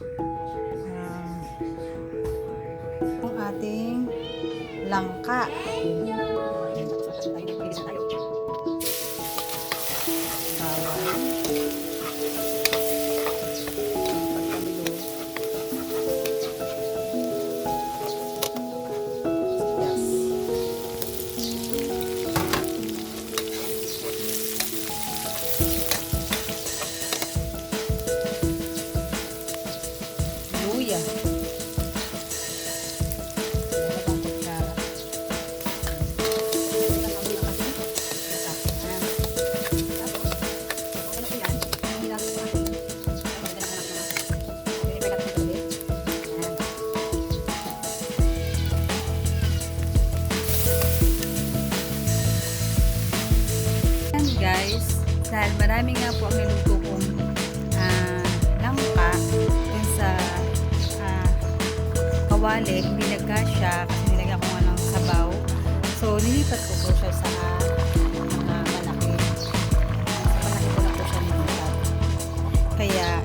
Ah, ang ating langka. Guys, dahil marami nga po ang niluto kong ah, langka dun sa ah, kawali, hindi nagkasya kasi nilagyan ko nga ng sabaw. So, nilipat ko po siya sa Kaya,